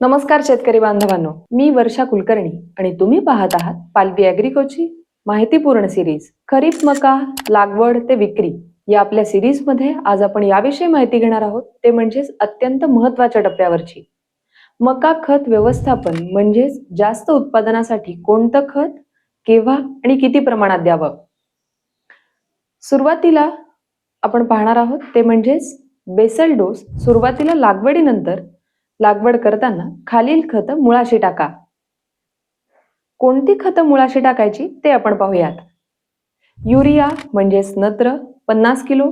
नमस्कार शेतकरी बांधवांनो मी वर्षा कुलकर्णी आणि तुम्ही पाहत आहात पालवी अॅग्रिकोची माहितीपूर्ण सिरीज खरीप मका लागवड ते विक्री. या आपल्या सिरीजमध्ये आज आपण याविषयी माहिती घेणार आहोत ते म्हणजेच अत्यंत महत्त्वाच्या टप्प्यावरची. मका खत व्यवस्थापन म्हणजेच जास्त उत्पादनासाठी कोणतं खत केव्हा आणि किती प्रमाणात द्यावं? सुरुवातीला आपण पाहणार आहोत ते म्हणजेच बेसल डोस सुरुवातीला लागवडीनंतर लागवड करताना खालील खत मुळाशी टाका. कोणती खतं मुळाशी टाकायची ते आपण पाहूयात. युरिया म्हणजेच नत्र पन्नास किलो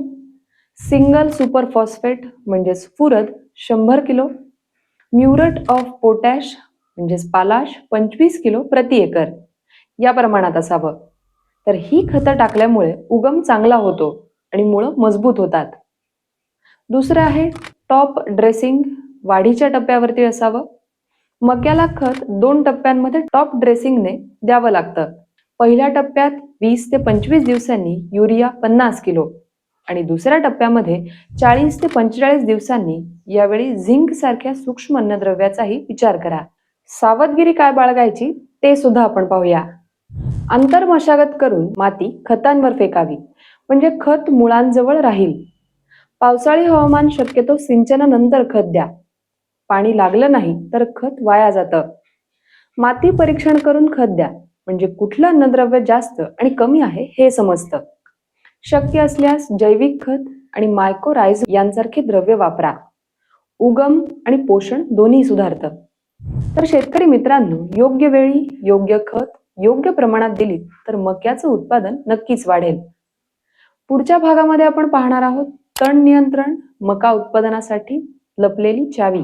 सिंगल सुपर फॉस्फेट म्हणजेच फुरद शंभर किलो म्युरट ऑफ पोटॅश म्हणजेच पालाश पंचवीस किलो प्रति एकर या प्रमाणात असावं. तर ही खतं टाकल्यामुळे उगम चांगला होतो आणि मुळं मजबूत होतात. दुसरं आहे टॉप ड्रेसिंग वाढीच्या टप्प्यावरती असावं. मक्याला खत दोन टप्प्यांमध्ये टॉप ड्रेसिंगने द्यावं लागतं. पहिल्या टप्प्यात वीस ते पंचवीस दिवसांनी युरिया पन्नास किलो आणि दुसऱ्या टप्प्यामध्ये चाळीस ते पंचेचाळीस दिवसांनी यावेळी झिंक सारख्या सूक्ष्म अन्नद्रव्याचाही विचार करा. सावधगिरी काय बाळगायची ते सुद्धा आपण पाहूया. अंतर मशागत करून माती खतांवर फेकावी. म्हणजे खत मुळांजवळ राहील. पावसाळी हवामान शक्यतो सिंचनानंतर खत द्या. पाणी लागलं नाही तर खत वाया जातं. माती परीक्षण करून खत द्या. म्हणजे कुठलं अन्नद्रव्य जास्त आणि कमी आहे हे समजतं. शक्य असल्यास जैविक खत आणि मायकोरायझ यांसारखे द्रव्य वापरा. उगम आणि पोषण दोन्ही सुधारतं. तर शेतकरी मित्रांनो योग्य वेळी योग्य खत योग्य प्रमाणात दिली तर मक्याचं उत्पादन नक्कीच वाढेल. पुढच्या भागामध्ये आपण पाहणार आहोत तण नियंत्रण मका उत्पादनासाठी लपलेली चावी.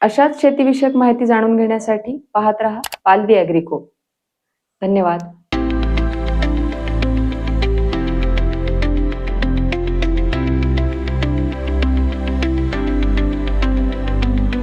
अशाच शेतीविषयक माहिती जाणून घेण्यासाठी पाहत रहा पालवी अॅग्रिको. धन्यवाद.